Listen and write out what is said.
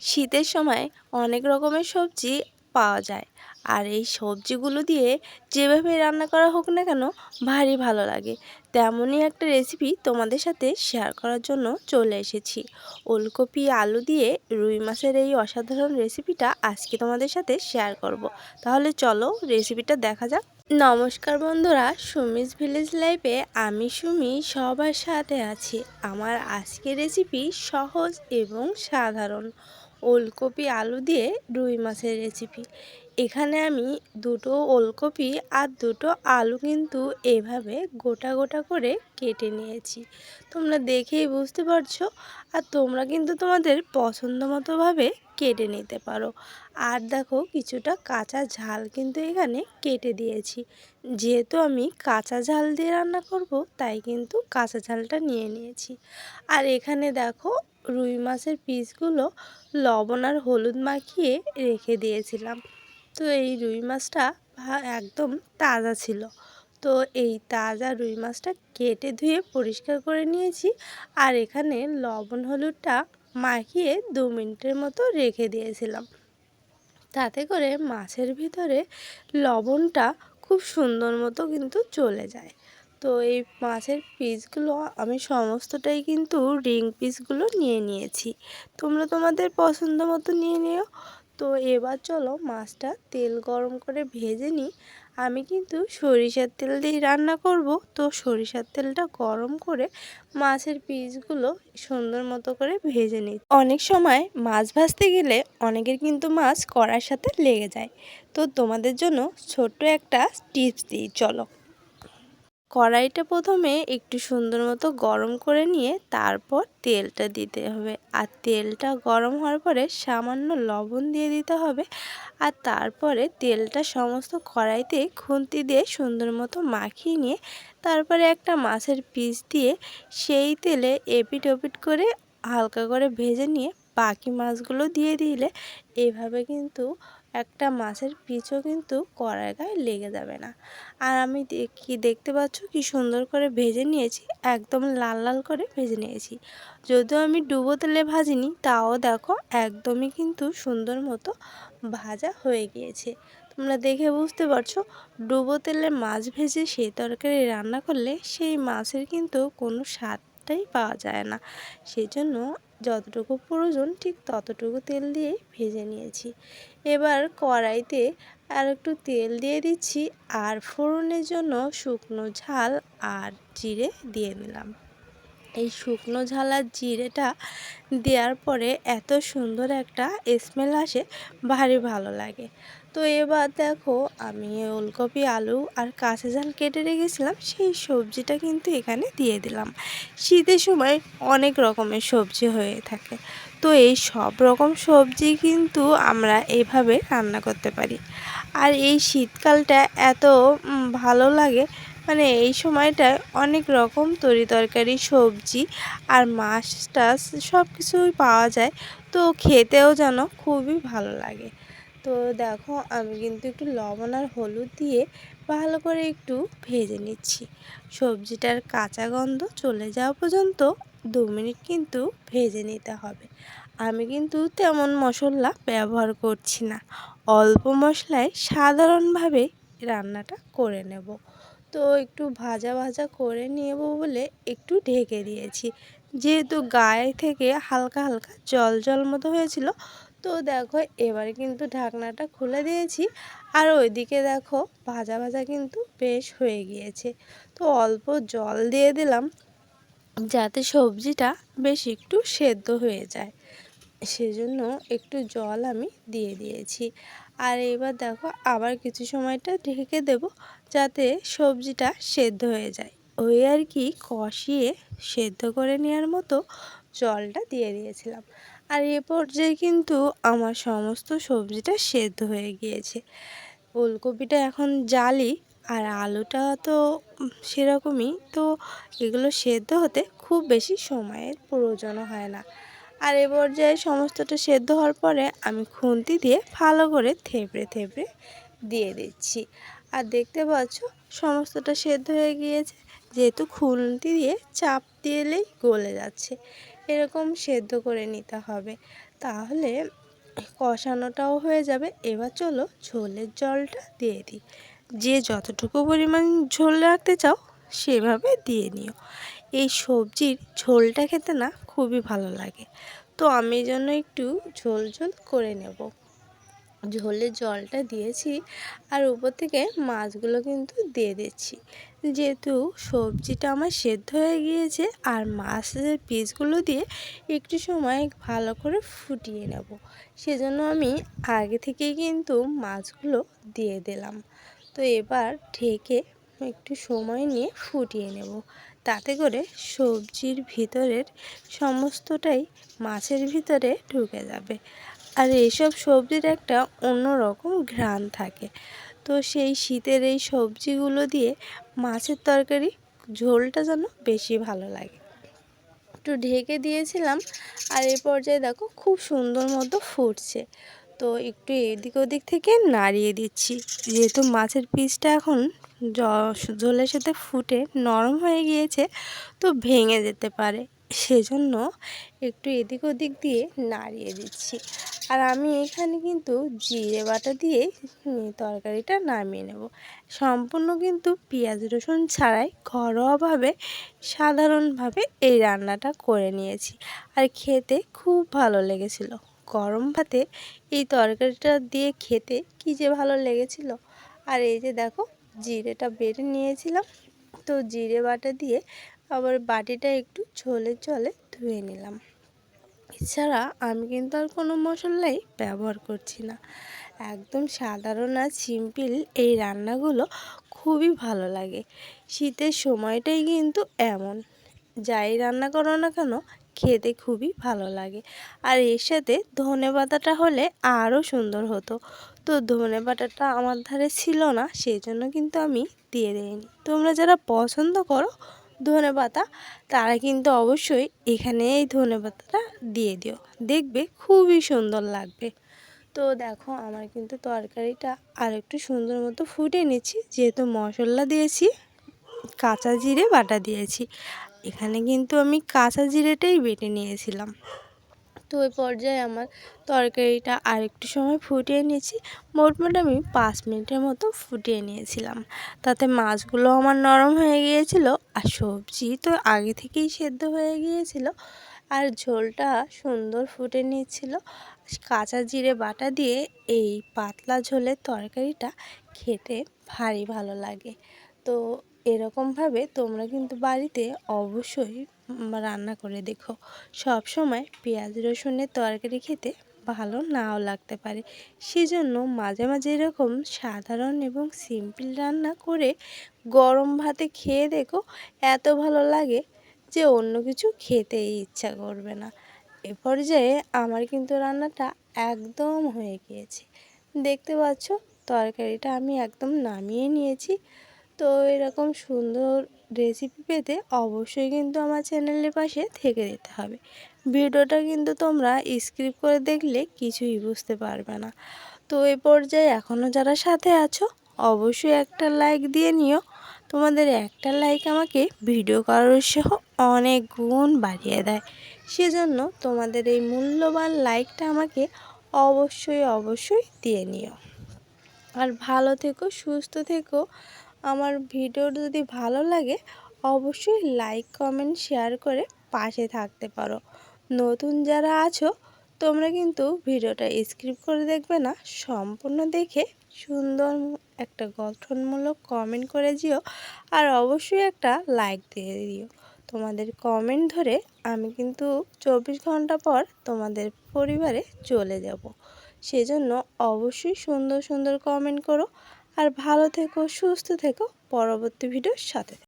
শীতের সময় অনেক রকমের সবজি পাওয়া যায়। আর এই সবজিগুলো দিয়ে যেভাবে রান্না করা হোক না কেন, ভারী ভালো লাগে। তেমনই একটা রেসিপি তোমাদের সাথে শেয়ার করার জন্য চলে এসেছি। ওলকপি, আলু দিয়ে রুই মাছের এই অসাধারণ রেসিপিটা আজকে তোমাদের সাথে শেয়ার করব। তাহলে চলো রেসিপিটা দেখা যাক। নমস্কার বন্ধুরা সুমিস ভিলেজ লাইফে আমি সুমি সবার সাথে আছি। আমার আজকের রেসিপি সহজ এবং সাধারণ। ওলকপি আলু দিয়ে রুই মাছের রেসিপি এখানে আমি দুটো ওলকপি আর দুটো আলু কিন্তু এভাবে গোটা গোটা করে কেটে নিয়েছি। তোমরা দেখেই বুঝতে পারছ। আর তোমরা কিন্তু তোমাদের পছন্দ মতোভাবে কেটে নিতে পারো। আর দেখো কিছুটা কাঁচা ঝাল কিন্তু এখানে কেটে দিয়েছি। যেহেতু আমি কাঁচা ঝাল দিয়ে রান্না করব, তাই কিন্তু কাঁচা ঝালটা নিয়ে নিয়েছি। আর এখানে দেখো রুই মাছের পিসগুলো লবণ আর হলুদ মাখিয়ে রেখে দিয়েছিলাম। তো এই রুই মাছটা একদম তাজা ছিল। তো এই তাজা রুই মাছটা কেটে ধুয়ে পরিষ্কার করে নিয়েছি। আর এখানে লবণ হলুদটা মাখিয়ে দু মিনিটের মতো রেখে দিয়েছিলাম। তাতে করে মাছের ভিতরে লবণটা খুব সুন্দর মতো কিন্তু চলে যায়। তো এই মাছের পিসগুলো আমি সমস্তটাই কিন্তু রিং পিসগুলো নিয়ে নিয়েছি। তোমরা তোমাদের পছন্দ মতো নিয়ে নিও। তো এবার চলো মাছটা তেল গরম করে ভেজে নিই। আমি কিন্তু সরিষার তেল দিয়ে রান্না করব। তো সরিষার তেলটা গরম করে মাছের পিসগুলো সুন্দর মতো করে ভেজে নিই অনেক সময় মাছ ভাজতে গেলে অনেকের কিন্তু মাছ কড়ার সাথে লেগে যায়। তো তোমাদের জন্য ছোট্ট একটা টিপস দিই, চলো। কড়াইটা প্রথমে একটু সুন্দর মতো গরম করে নিয়ে তারপর তেলটা দিতে হবে। আর তেলটা গরম হওয়ার পরে সামান্য লবণ দিয়ে দিতে হবে। আর তারপরে তেলটা সমস্ত কড়াইতে খুন্তি দিয়ে সুন্দর মতো মাখিয়ে নিয়ে তারপরে একটা মাছের পিস দিয়ে সেই তেলে এপিট ওপিট করে হালকা করে ভেজে নিয়ে বাকি মাছগুলো দিয়ে দিলে এভাবে কিন্তু একটা মাছের পিছও কিন্তু কড়াই গায়ে লেগে যাবে না। আর আমি কি দেখতে পাচ্ছ কি সুন্দর করে ভেজে নিয়েছি, একদম লাল লাল করে ভেজে নিয়েছি। যদিও আমি ডুবো তেলে ভাজিনি, তাও দেখো একদমই কিন্তু সুন্দর মতো ভাজা হয়ে গিয়েছে। তোমরা দেখে বুঝতে পারছ, ডুবো তেলে মাছ ভেজে সেই তরকারি রান্না করলে সেই মাছের কিন্তু কোনো স্বাদটাই পাওয়া যায় না। সেই জন্য যতটুকু প্রয়োজন ঠিক ততটুকু তেল দিয়ে ভেজে নিয়েছি। এবার কড়াইতে আর একটু তেল দিয়ে দিচ্ছি আর ফোড়নের জন্য শুকনো ঝাল আর জিরে দিয়ে দিলাম। এই শুকনো ঝাল আর জিরেটা দেওয়ার পরে এত সুন্দর একটা স্মেল আসে, ভারী ভালো লাগে। তো এবার দেখো আমি ওলকপি, আলু আর কাঁচা ঝাল কেটে রেখেছিলাম। সেই সবজিটা কিন্তু এখানে দিয়ে দিলাম। শীতের সময় অনেক রকমের সবজি হয়ে থাকে। তো এই সব রকম সবজি কিন্তু আমরা এইভাবে রান্না করতে পারি। আর এই শীতকালটা এত ভালো লাগে। মানে এই সময়টায় অনেক রকম তরি তরকারি, সবজি আর মাছ টাছ সব কিছুই পাওয়া যায়। তো খেতেও যেন খুবই ভালো লাগে। তো দেখো, আমি কিন্তু একটু লবণ আর হলুদ দিয়ে ভালো করে একটু ভেজে নিচ্ছি। সবজিটার কাঁচা গন্ধ চলে যাওয়া পর্যন্ত দু মিনিট কিন্তু ভেজে নিতে হবে। আমি কিন্তু তেমন মশলা ব্যবহার করছি না। অল্প মশলায় সাধারণভাবে রান্নাটা করে নেব। তো একটু ভাজা ভাজা করে নেব বলে একটু ঢেকে দিয়েছি। যেহেতু গায়ে থেকে হালকা হালকা জল জল মতো হয়েছিল তো দেখো, এবারে কিন্তু ঢাকনাটা খুলে দিয়েছি। আর ওইদিকে দেখো, ভাজা ভাজা কিন্তু বেশ হয়ে গিয়েছে। তো অল্প জল দিয়ে দিলাম, যাতে সবজিটা বেশ একটু সেদ্ধ হয়ে যায়। সেজন্য একটু জল আমি দিয়ে দিয়েছি। আর এবার দেখো, আবার কিছু সময়টা ঢেকে দেব, যাতে সবজিটা সেদ্ধ হয়ে যায়। ওই আর কি কষিয়ে সেদ্ধ করে নেওয়ার মতো জলটা দিয়ে দিয়েছিলাম। আর এ পর্যায়ে কিন্তু আমার সমস্ত সবজিটা সেদ্ধ হয়ে গিয়েছে। ওলকপিটা এখন জালি আর আলুটা তো সেরকমই, তো এগুলো সেদ্ধ হতে খুব বেশি সময়ের প্রয়োজনও হয় না। আর এ পর্যায়ে সমস্তটা সেদ্ধ হওয়ার পরে আমি খুন্তি দিয়ে ভালো করে থেপড়ে থেপড়ে দিয়ে দিচ্ছি। আর দেখতে পাচ্ছ, সমস্তটা সেদ্ধ হয়ে গিয়েছে, যেহেতু খুন্তি দিয়ে চাপ দিলেই গলে যাচ্ছে। এরকম সেদ্ধ করে নিতে হবে। তাহলে কষানোটাও হয়ে যাবে। এবার চলো ঝোলের জলটা দিয়ে দিই। যে যতটুকু পরিমাণ ঝোল রাখতে চাও সেভাবে দিয়ে নিও। এই সবজির ঝোলটা খেতে না খুবই ভালো লাগে। তো আমি জন্য একটু ঝোল ঝোল করে নেব। ঝোলের জলটা দিয়েছি আর উপর থেকে মাছগুলো কিন্তু দিয়ে দিচ্ছি। যেহেতু সবজিটা আমার সেদ্ধ হয়ে গিয়েছে আর মাছের পিসগুলো দিয়ে একটু সময় ভালো করে ফুটিয়ে নেব। সেজন্য আমি আগে থেকেই কিন্তু মাছগুলো দিয়ে দিলাম। তো এবার ঢেকে একটু সময় নিয়ে ফুটিয়ে নেব। তাতে করে সবজির ভিতরের সমস্তটাই মাছের ভিতরে ঢুকে যাবে। এইসব সবজির একটা অন্যরকম ঘ্রাণ থাকে। তো সেই শীতের এই সবজিগুলো দিয়ে মাছের তরকারি ঝোলটা যেন বেশি ভালো লাগে। একটু ঢেকে দিয়েছিলাম আর এই পর্যায়ে দেখো খুব সুন্দর মতো ফুটছে। তো একটু এদিক ওদিক থেকে নাড়িয়ে দিচ্ছি। যেহেতু মাছের পিসটা এখন জলের সাথে ফুটে নরম হয়ে গিয়েছে, তো ভেঙে যেতে পারে। সেজন্য একটু এদিক ওদিক দিয়ে নাড়িয়ে দিচ্ছি। আর আমি এখানে কিন্তু জিরে বাটা দিয়ে তরকারিটা নামিয়ে নেব। সম্পূর্ণ কিন্তু পেঁয়াজ, রসুন ছাড়াই ঘরোয়াভাবে সাধারণভাবে এই রান্নাটা করে নিয়েছি। আর খেতে খুব ভালো লেগেছিল। গরম ভাতে এই তরকারিটা দিয়ে খেতে কী যে ভালো লেগেছিল। আর এই যে দেখো, জিরেটা বেড়ে নিয়েছিলাম। তো জিরে বাটা দিয়ে আবার বাটিটা একটু ঝোলে জলে ধুয়ে নিলাম। এছাড়া আমি কিন্তু আর কোনো মশলাই ব্যবহার করছি না। একদম সাধারণ আর সিম্পল এই রান্নাগুলো খুবই ভালো লাগে। শীতের সময়টাই কিন্তু এমন। যাই রান্না করো না কেন, খেতে খুবই ভালো লাগে। আর এর সাথে ধনে পাতাটা হলে আরও সুন্দর হতো। তো ধনে পাতাটা আমার ধারে ছিল না সেই জন্য কিন্তু আমি দিয়ে দিইনি। তোমরা যারা পছন্দ করো ধনে পাতা, তারা কিন্তু অবশ্যই এখানে এই ধনে পাতাটা দিয়ে দিও। দেখবে খুবই সুন্দর লাগবে। তো দেখো, আমার কিন্তু তরকারিটা আর একটু সুন্দর মতো ফুটে নিচ্ছি। যেহেতু মশলা দিয়েছি, কাঁচা জিরে বাটা দিয়েছি। এখানে কিন্তু আমি কাঁচা জিরেটাই বেটে নিয়েছিলাম। তো ওই পর্যায়ে আমার তরকারিটা আরেকটু সময় ফুটিয়ে নিয়েছি। মোটমোট আমি পাঁচ মিনিটের মতো ফুটিয়ে নিয়েছিলাম। তাতে মাছগুলো আমার নরম হয়ে গিয়েছিল আর সবজি তো আগে থেকেই সেদ্ধ হয়ে গিয়েছিল। আর ঝোলটা সুন্দর ফুটে নিয়েছিল। কাঁচা জিরে বাটা দিয়ে এই পাতলা ঝোলের তরকারিটা খেতে ভারী ভালো লাগে। তো এরকমভাবে তোমরা কিন্তু বাড়িতে অবশ্যই রান্না করে দেখো। সব সময় পেঁয়াজ রসুনের তরকারি খেতে ভালো নাও লাগতে পারে। সেজন্য মাঝে মাঝে এরকম সাধারণ এবং সিম্পল রান্না করে গরম ভাতে খেয়ে দেখো এত ভালো লাগে যে অন্য কিছু খেতেই ইচ্ছা করবে না। এ পর্যায়ে আমার কিন্তু রান্নাটা একদম হয়ে গিয়েছে। দেখতে পাচ্ছ তরকারিটা আমি একদম নামিয়ে নিয়েছি। তো এরকম সুন্দর রেসিপি পেতে অবশ্যই কিন্তু আমার চ্যানেলের পাশে থেকে দিতে হবে। ভিডিওটা কিন্তু তোমরা স্ক্রিপ করে দেখলে কিছুই বুঝতে পারবে না। তো এই পর্যায়ে এখনও যারা সাথে আছো, অবশ্যই একটা লাইক দিয়ে নিও। তোমাদের একটা লাইক আমাকে ভিডিও করার উৎসাহ অনেক গুণ বাড়িয়ে দেয়। সেজন্য তোমাদের এই মূল্যবান লাইকটা আমাকে অবশ্যই অবশ্যই দিয়ে নিও। আর ভালো থেকো, সুস্থ থেকো। আমার ভিডিও যদি ভালো লাগে, অবশ্যই লাইক কমেন্ট শেয়ার করে পাশে থাকতে পারো। নতুন যারা আছো, তোমরা কিন্তু ভিডিওটা স্ক্রিপ্ট করে দেখবে না, সম্পূর্ণ দেখে সুন্দর একটা গঠনমূলক কমেন্ট করে দিও, আর অবশ্যই একটা লাইক দিয়ে দিও। তোমাদের কমেন্ট ধরে আমি কিন্তু চব্বিশ ঘণ্টা পর তোমাদের পরিবারে চলে যাব। সেজন্য অবশ্যই সুন্দর সুন্দর কমেন্ট করো আর ভালো থেকো সুস্থ থেকো। পরবর্তী ভিডিওর সাথে।